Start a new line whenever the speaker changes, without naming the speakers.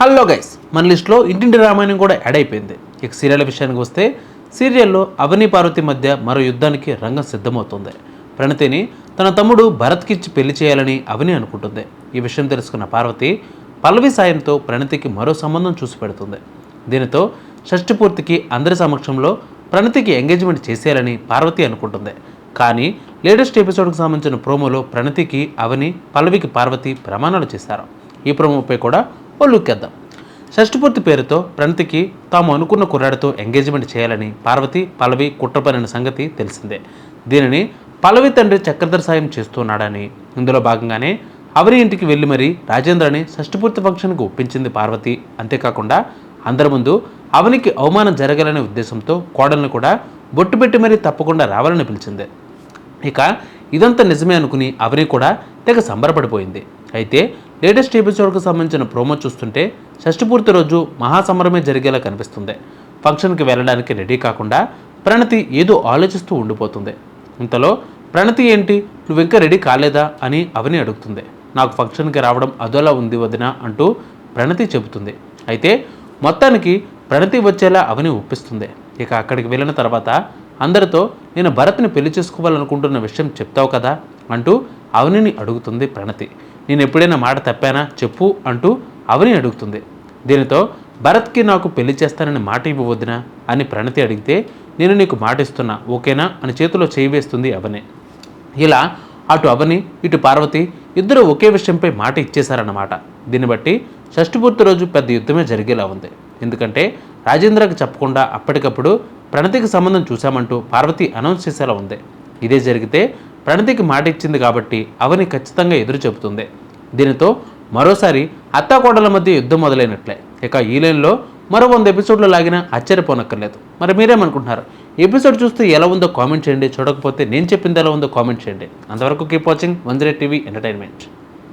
Hello guys మన లిస్ట్లో ఇంటింటి రామాయణం కూడా యాడ్ అయిపోయింది. ఇక సీరియల్ విషయానికి వస్తే సీరియల్లో అవని పార్వతి మధ్య మరో యుద్ధానికి రంగం సిద్ధమవుతుంది. ప్రణతిని తన తమ్ముడు భరత్కిచ్చి పెళ్ళి చేయాలని అవని అనుకుంటుంది. ఈ విషయం తెలుసుకున్న పార్వతి పల్లవి సాయంతో ప్రణతికి మరో సంబంధం చూసి పెడుతుంది. దీనితో షష్ఠి పూర్తికి అందరి సమక్షంలో ప్రణతికి ఎంగేజ్మెంట్ చేసేయాలని పార్వతి అనుకుంటుంది. కానీ లేటెస్ట్ ఎపిసోడ్కి సంబంధించిన ప్రోమోలో ప్రణతికి అవని పల్లవికి పార్వతి ప్రమాణాలు చేశారు. ఈ ప్రోమోపై కూడా ఓ లుక్ వేద్దాం. షష్ఠపూర్తి పేరుతో ప్రణతికి తాము అనుకున్న కుర్రాడితో ఎంగేజ్మెంట్ చేయాలని పార్వతి పల్లవి కుట్రపనిన సంగతి తెలిసిందే. దీనిని పల్లవి తండ్రి చక్రధర్ సాయం చేస్తున్నాడని ఇందులో భాగంగానే అవరి ఇంటికి వెళ్ళి మరీ రాజేంద్రని షష్ఠపూర్తి ఫంక్షన్కు ఒప్పించింది పార్వతి. అంతేకాకుండా అందరి ముందు అవనికి అవమానం జరగాలనే ఉద్దేశంతో కోడల్ని కూడా బొట్టు పెట్టి మరీ తప్పకుండా రావాలని పిలిచింది. ఇక ఇదంతా నిజమే అనుకుని అవని కూడా తెగ సంబరపడిపోయింది. అయితే లేటెస్ట్ ఎపిసోడ్కు సంబంధించిన ప్రోమో చూస్తుంటే షష్ఠపూర్తి రోజు మహాసమరమే జరిగేలా కనిపిస్తుంది. ఫంక్షన్కి వెళ్ళడానికి రెడీ కాకుండా ప్రణతి ఏదో ఆలోచిస్తూ ఉండిపోతుంది. ఇంతలో ప్రణతి ఏంటి? నువ్వు ఇంకా రెడీ కాలేదా? అని అవని అడుగుతుంది. నాకు ఫంక్షన్కి రావడం అదోలా ఉంది వదిన అంటూ ప్రణతి చెబుతుంది. అయితే మొత్తానికి ప్రణతి వచ్చేలా అవని ఒప్పిస్తుంది. ఇక అక్కడికి వెళ్ళిన తర్వాత అందరితో నేను భరత్ని పెళ్ళి చేసుకోవాలనుకుంటున్న విషయం చెప్తావు కదా? అంటూ అవనిని అడుగుతుంది ప్రణతి. నేను ఎప్పుడైనా మాట తప్పానా? చెప్పు అంటూ అవని అడుగుతుంది. దీనితో భరత్కి నాకు పెళ్ళి చేస్తానని మాట ఇవ్వవద్దునా? అని ప్రణతి అడిగితే నేను నీకు మాట ఇస్తున్నా ఓకేనా? అని చేతిలో చేయి వేస్తుంది అవని. ఇలా అటు అవని ఇటు పార్వతి ఇద్దరు ఒకే విషయంపై మాట ఇచ్చేశారన్నమాట. దీన్ని బట్టి షష్ఠపూర్తి రోజు పెద్ద యుద్ధమే జరిగేలా ఉంది. ఎందుకంటే రాజేంద్రకి చెప్పకుండా అప్పటికప్పుడు ప్రణతికి సంబంధం చూశామంటూ పార్వతి అనౌన్స్ చేసేలా ఉంది. ఇదే జరిగితే ప్రణతికి మాట ఇచ్చింది కాబట్టి అవని ఖచ్చితంగా ఎదురు చెబుతుంది. దీనితో మరోసారి అత్తాకోడల మధ్య యుద్ధం మొదలైనట్లే. ఇక ఈ లైన్లో మరో వంద ఎపిసోడ్లు లాగినా ఆశ్చర్యపోనక్కర్లేదు. మరి మీరేమనుకుంటున్నారు? ఎపిసోడ్ చూస్తే ఎలా ఉందో కామెంట్ చేయండి. చూడకపోతే నేను చెప్పింది ఎలా ఉందో కామెంట్ చేయండి. అంతవరకు keep watching one TV entertainment.